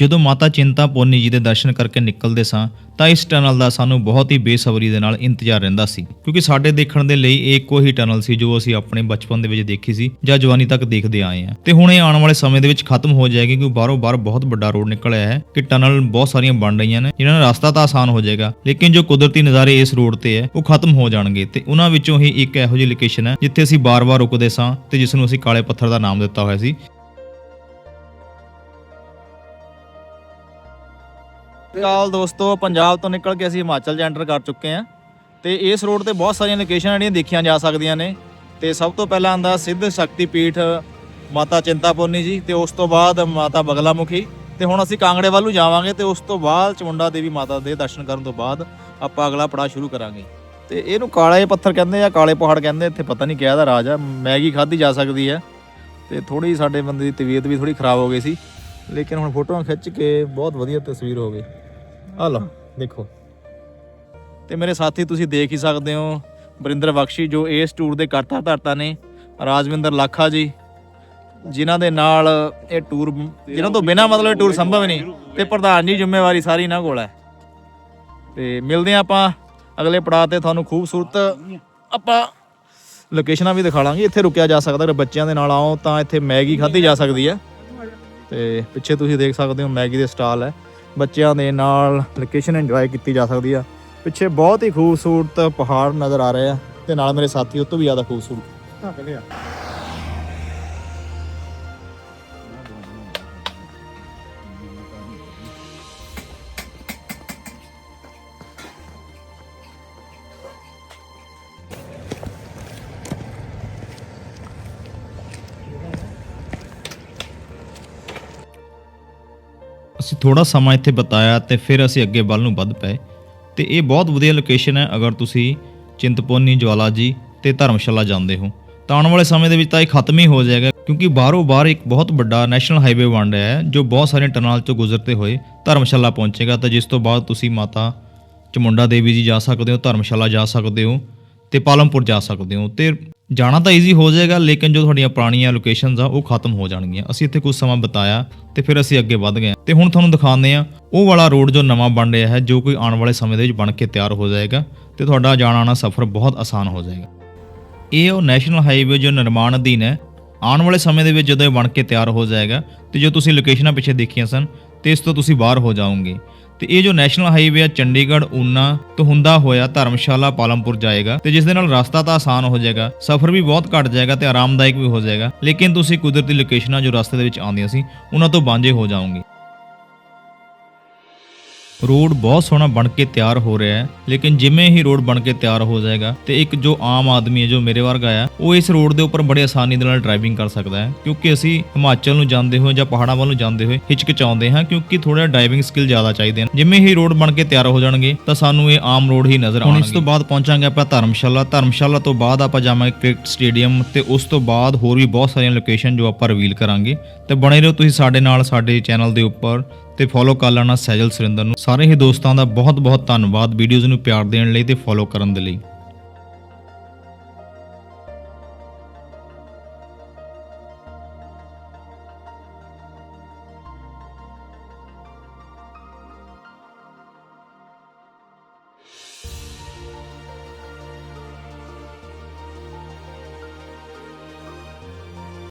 ਜਦੋਂ ਮਾਤਾ ਚਿੰਤਾਪੁਰਨੀ ਜੀ ਦੇ ਦਰਸ਼ਨ ਕਰਕੇ ਨਿਕਲਦੇ ਸਾਂ, ਤਾਂ ਇਸ ਟਨਲ ਦਾ ਸਾਨੂੰ ਬਹੁਤ ਹੀ ਬੇਸਬਰੀ ਦੇ ਨਾਲ ਇੰਤਜ਼ਾਰ ਰਹਿੰਦਾ ਸੀ। ਕਿਉਂਕਿ ਸਾਡੇ ਦੇਖਣ ਦੇ ਲਈ ਇਹ ਇੱਕੋ ਹੀ ਟਨਲ ਸੀ ਜੋ ਅਸੀਂ ਆਪਣੇ ਬਚਪਨ ਦੇ ਵਿੱਚ ਦੇਖੀ ਸੀ, ਜਾਂ ਜਵਾਨੀ ਤੱਕ ਦੇਖਦੇ ਆਏ ਹਾਂ। ਤੇ ਹੁਣ ਇਹ ਆਉਣ ਵਾਲੇ ਸਮੇਂ ਦੇ ਵਿੱਚ ਖਤਮ ਹੋ ਜਾਏਗੀ, ਕਿਉਂਕਿ ਬਾਹਰੋਂ ਬਾਹਰ ਬਹੁਤ ਵੱਡਾ ਰੋਡ ਨਿਕਲਿਆ ਹੈ ਕਿ ਟਨਲ ਬਹੁਤ ਸਾਰੀਆਂ ਬਣ ਰਹੀਆਂ ਨੇ, ਜਿਨ੍ਹਾਂ ਨਾਲ ਰਸਤਾ ਤਾਂ ਆਸਾਨ ਹੋ ਜਾਏਗਾ, ਲੇਕਿਨ ਜੋ ਕੁਦਰਤੀ ਨਜ਼ਾਰੇ ਇਸ ਰੋਡ ਤੇ ਹੈ, ਉਹ ਖਤਮ ਹੋ ਜਾਣਗੇ। ਤੇ ਉਹਨਾਂ ਵਿੱਚੋਂ ਹੀ ਇੱਕ ਇਹੋ ਜਿਹੀ ਲੋਕੇਸ਼ਨ ਹੈ, ਜਿੱਥੇ ਅਸੀਂ ਬਾਰ-ਬਾਰ ਰੁਕਦੇ ਸਾਂ, ਤੇ ਜਿਸ ਨੂੰ ਅਸੀਂ ਕਾਲੇ ਪੱਥਰ ਦਾ ਨਾਮ ਦਿੱਤਾ ਹੋਇਆ ਸੀ। ਕਾਲ ਦੋਸਤੋ, ਪੰਜਾਬ ਤੋਂ ਨਿਕਲ ਕੇ ਅਸੀਂ ਹਿਮਾਚਲ 'ਚ ਐਂਟਰ ਕਰ ਚੁੱਕੇ ਹਾਂ ਤੇ ਇਸ ਰੋਡ ਤੇ ਬਹੁਤ ਸਾਰੀਆਂ ਲੋਕੇਸ਼ਨਾਂ ਜਿਹੜੀਆਂ ਦੇਖੀਆਂ ਜਾ ਸਕਦੀਆਂ ਨੇ। ਤੇ ਸਭ ਤੋਂ ਪਹਿਲਾਂ ਆਂਦਾ ਸਿੱਧ ਸ਼ਕਤੀ ਪੀਠ ਮਾਤਾ ਚਿੰਤਾਪੁਰਨੀ ਜੀ ਤੇ ਉਸ ਤੋਂ ਬਾਅਦ ਮਾਤਾ ਬਗਲਾਮੁਖੀ। ਤੇ ਹੁਣ ਅਸੀਂ ਕਾਂਗੜੇ ਵੱਲ ਨੂੰ ਜਾਵਾਂਗੇ ਤੇ ਉਸ ਤੋਂ ਬਾਅਦ ਚਮੁੰਡਾ ਦੇਵੀ ਮਾਤਾ ਦੇ ਦਰਸ਼ਨ ਕਰਨ ਤੋਂ ਬਾਅਦ ਆਪਾਂ ਅਗਲਾ ਪੜਾਅ ਸ਼ੁਰੂ ਕਰਾਂਗੇ। ਤੇ ਇਹਨੂੰ ਕਾਲੇ ਪੱਥਰ ਕਹਿੰਦੇ ਆ, ਕਾਲੇ ਪਹਾੜ ਕਹਿੰਦੇ, ਇੱਥੇ ਪਤਾ ਨਹੀਂ ਕਿਹਦਾ ਰਾਜ ਆ, ਮੈਗੀ ਖਾਧੀ ਜਾ ਸਕਦੀ ਹੈ ਤੇ ਥੋੜੀ ਸਾਡੇ ਬੰਦੇ ਦੀ ਤਬੀਅਤ ਵੀ ਥੋੜੀ ਖਰਾਬ ਹੋ ਗਈ ਸੀ। ਲੇਕਿਨ ਹੁਣ ਫੋਟੋਆਂ ਖਿੱਚ ਕੇ ਬਹੁਤ ਵਧੀਆ ਤਸਵੀਰ ਹੋ ਗਈ। ਆ ਲਓ, ਦੇਖੋ। ਤੇ ਮੇਰੇ ਸਾਥੀ, ਤੁਸੀਂ ਦੇਖ ਹੀ ਸਕਦੇ ਹੋ ਬਰਿੰਦਰ ਬਖਸ਼ੀ, ਜੋ ਇਸ ਟੂਰ ਦੇ ਕਰਤਾ ਧਰਤਾ ਨੇ, ਰਾਜਵਿੰਦਰ ਲਾਖਾ ਜੀ, ਜਿਨ੍ਹਾਂ ਦੇ ਨਾਲ ਇਹ ਟੂਰ ਜਿਨ੍ਹਾਂ ਤੋਂ ਬਿਨਾ ਮਤਲਬ ਇਹ ਟੂਰ ਸੰਭਵ ਨਹੀਂ, ਤੇ ਪ੍ਰਧਾਨ ਜੀ ਜ਼ਿੰਮੇਵਾਰੀ ਸਾਰੀ ਇਹਨਾਂ ਕੋਲ ਹੈ। ਤੇ ਮਿਲਦੇ ਹਾਂ ਆਪਾਂ ਅਗਲੇ ਪੜਾਅ ਤੇ ਤੁਹਾਨੂੰ ਖੂਬਸੂਰਤ ਆਪਾਂ ਲੋਕੇਸ਼ਨਾਂ ਵੀ ਦਿਖਾ ਲਾਂਗੇ। ਇੱਥੇ ਰੁਕਿਆ ਜਾ ਸਕਦਾ, ਅਗਰ ਬੱਚਿਆਂ ਦੇ ਨਾਲ ਆਓ ਤਾਂ ਇੱਥੇ ਮੈਗੀ ਖਾਧੀ ਜਾ ਸਕਦੀ ਹੈ। ਤੇ ਪਿੱਛੇ ਤੁਸੀਂ ਦੇਖ ਸਕਦੇ ਹੋ ਮੈਗੀ ਦੇ ਸਟਾਲ ਹੈ। ਬੱਚਿਆਂ ਦੇ ਨਾਲ ਲੋਕੇਸ਼ਨ ਇੰਜੋਏ ਕੀਤੀ ਜਾ ਸਕਦੀ ਆ। ਪਿੱਛੇ ਬਹੁਤ ਹੀ ਖੂਬਸੂਰਤ ਪਹਾੜ ਨਜ਼ਰ ਆ ਰਹੇ ਆ ਤੇ ਨਾਲ ਮੇਰੇ ਸਾਥੀ, ਉਹ ਤੋਂ ਵੀ ਜ਼ਿਆਦਾ ਖੂਬਸੂਰਤ। ਅਸੀਂ ਥੋੜਾ ਸਮਾਂ ਇੱਥੇ ਬਤਾਇਆ ਤੇ ਫਿਰ ਅਸੀਂ ਅੱਗੇ ਵੱਲ ਨੂੰ ਵੱਧ ਪਏ। ਤੇ ਇਹ ਬਹੁਤ ਵਧੀਆ ਲੋਕੇਸ਼ਨ ਹੈ, ਅਗਰ ਤੁਸੀਂ ਚਿੰਤਪੁਰਨੀ, ਜਵਾਲਾ ਜੀ ਤੇ ਧਰਮਸ਼ਾਲਾ ਜਾਂਦੇ ਹੋ। ਤਾਂ ਆਉਣ ਵਾਲੇ ਸਮੇਂ ਦੇ ਵਿੱਚ ਤਾਂ ਇਹ ਖਤਮ ਹੀ ਹੋ ਜਾਏਗਾ, ਕਿਉਂਕਿ ਬਾਹਰੋਂ ਬਾਹਰ ਇੱਕ ਬਹੁਤ ਵੱਡਾ ਨੈਸ਼ਨਲ ਹਾਈਵੇ ਬਣ ਰਿਹਾ ਹੈ, ਜੋ ਬਹੁਤ ਸਾਰੇ ਟਨਲ ਤੋਂ ਗੁਜ਼ਰਦੇ ਹੋਏ ਧਰਮਸ਼ਾਲਾ ਪਹੁੰਚੇਗਾ। ਤਾਂ ਜਿਸ ਤੋਂ ਬਾਅਦ ਤੁਸੀਂ ਮਾਤਾ ਚਮੁੰਡਾ ਦੇਵੀ ਜੀ ਜਾ ਸਕਦੇ ਹੋ, ਧਰਮਸ਼ਾਲਾ ਜਾ ਸਕਦੇ ਹੋ। ਤੇ ਪਾਲਮਪੁਰ ਜਾ ਸਕਦੇ ਹੋ। ਤੇ ਜਾਣਾ ਤਾਂ ਈਜ਼ੀ ਹੋ ਜਾਏਗਾ, ਲੇਕਿਨ ਜੋ ਤੁਹਾਡੀਆਂ ਪੁਰਾਣੀਆਂ ਲੋਕੇਸ਼ਨਸ ਆ, ਉਹ ਖਤਮ ਹੋ ਜਾਣਗੀਆਂ। ਅਸੀਂ ਇੱਥੇ ਕੁਝ ਸਮਾਂ ਬਿਤਾਇਆ ਤੇ ਫਿਰ ਅਸੀਂ ਅੱਗੇ ਵੱਧ ਗਏ। ਤੇ ਹੁਣ ਤੁਹਾਨੂੰ ਦਿਖਾਉਂਦੇ ਆ ਉਹ ਵਾਲਾ ਰੋਡ ਜੋ ਨਵਾਂ ਬਣ ਰਿਹਾ ਹੈ, ਜੋ ਕੋਈ ਆਉਣ ਵਾਲੇ ਸਮੇਂ ਦੇ ਵਿੱਚ ਬਣ ਕੇ ਤਿਆਰ ਹੋ ਜਾਏਗਾ ਤੇ ਤੁਹਾਡਾ ਜਾਣਾ ਆਉਣਾ ਸਫ਼ਰ ਬਹੁਤ ਆਸਾਨ ਹੋ ਜਾਏਗਾ। ਇਹ ਉਹ ਨੈਸ਼ਨਲ ਹਾਈਵੇ ਜੋ ਨਿਰਮਾਣ ਅਧੀਨ ਹੈ ਆਉਣ ਵਾਲੇ ਸਮੇਂ ਦੇ ਵਿੱਚ ਜਦੋਂ ਇਹ ਬਣ ਕੇ ਤਿਆਰ ਹੋ ਜਾਏਗਾ ਤੇ ਜੋ ਤੁਸੀਂ ਲੋਕੇਸ਼ਨਾਂ ਪਿੱਛੇ ਦੇਖੀਆਂ ਸਨ, ਤੇ ਇਸ ਤੋਂ ਤੁਸੀਂ ਬਾਹਰ ਹੋ ਜਾਓਗੇ। ਤੇ ਇਹ ਜੋ ਨੈਸ਼ਨਲ ਹਾਈਵੇ ਆ, ਚੰਡੀਗੜ੍ਹ, ਊਨਾ ਤੋਂ ਹੁੰਦਾ ਹੋਇਆ ਧਰਮਸ਼ਾਲਾ, ਪਾਲਮਪੁਰ ਜਾਏਗਾ ਤੇ ਜਿਸ ਦੇ ਨਾਲ ਰਸਤਾ ਤਾਂ ਆਸਾਨ ਹੋ ਜਾਏਗਾ, ਸਫ਼ਰ ਵੀ ਬਹੁਤ ਘੱਟ ਜਾਏਗਾ ਤੇ ਆਰਾਮਦਾਇਕ ਵੀ ਹੋ ਜਾਏਗਾ, ਲੇਕਿਨ ਤੁਸੀਂ ਕੁਦਰਤੀ ਲੋਕੇਸ਼ਨਾਂ ਜੋ ਰਸਤੇ ਦੇ ਵਿੱਚ ਆਉਂਦੀਆਂ ਸੀ, ਉਹਨਾਂ ਤੋਂ ਵਾਂਝੇ ਹੋ ਜਾਓਗੇ। ਰੋਡ ਬਹੁਤ ਸੋਹਣਾ ਬਣ ਕੇ ਤਿਆਰ ਹੋ ਰਿਹਾ ਹੈ ਲੇਕਿਨ ਜਿਵੇਂ ਹੀ ਰੋਡ ਬਣ ਕੇ ਤਿਆਰ ਹੋ ਜਾਏਗਾ ਤੇ ਇੱਕ ਜੋ ਆਮ ਆਦਮੀ ਹੈ ਜੋ ਮੇਰੇ ਵਰਗਾ ਆ ਉਹ ਇਸ ਰੋਡ ਦੇ ਉੱਪਰ ਬੜੇ ਆਸਾਨੀ ਦੇ ਨਾਲ ਡਰਾਈਵਿੰਗ ਕਰ ਸਕਦਾ ਹੈ ਕਿਉਂਕਿ ਅਸੀਂ ਹਿਮਾਚਲ ਨੂੰ ਜਾਂਦੇ ਹੋਏ ਜਾਂ ਪਹਾੜਾਂ ਵੱਲ ਨੂੰ ਜਾਂਦੇ ਹੋਏ ਹਿਚਕਿਚਾਉਂਦੇ ਹਾਂ ਕਿਉਂਕਿ ਥੋੜਾ ਡਰਾਈਵਿੰਗ ਸਕਿੱਲ ਜ਼ਿਆਦਾ ਚਾਹੀਦੇ ਹਨ। ਜਿਵੇਂ ਹੀ ਰੋਡ ਬਣ ਕੇ ਤਿਆਰ ਹੋ ਜਾਣਗੇ ਤਾਂ ਸਾਨੂੰ ਇਹ ਆਮ ਰੋਡ ਹੀ ਨਜ਼ਰ ਆਉਣਗੇ ਇਸ ਤੋਂ ਬਾਅਦ ਪਹੁੰਚਾਂਗੇ ਆਪਾਂ ਧਰਮਸ਼ਾਲਾ। ਧਰਮਸ਼ਾਲਾ ਤੋਂ ਬਾਅਦ ਆਪਾਂ ਜਾਵਾਂਗੇ ਕ੍ਰਿਕਟ ਸਟੇਡੀਅਮ ਤੇ ਉਸ ਤੋਂ ਬਾਅਦ ਹੋਰ ਵੀ ਬਹੁਤ ਸਾਰੀਆਂ ਲੋਕੇਸ਼ਨ ਜੋ ਆਪਾਂ ਰਿਵੀਲ ਕਰਾਂਗੇ। ਤੇ ਬਣੇ ਰਹੋ ਤੁਸੀਂ ਸਾਡੇ ਨਾਲ ਸਾਡੇ ਚੈਨਲ ਦੇ ਉੱਪਰ। ਤੇ ਫੋਲੋ ਕਰ ਲੈਣਾ ਸੈਜਲ ਸੁਰਿੰਦਰ ਨੂੰ। ਸਾਰੇ ਹੀ ਦੋਸਤਾਂ ਦਾ ਬਹੁਤ ਬਹੁਤ ਧੰਨਵਾਦ ਵੀਡੀਓਜ਼ ਨੂੰ ਪਿਆਰ ਦੇਣ ਲਈ ਤੇ ਫੋਲੋ ਕਰਨ ਦੇ ਲਈ।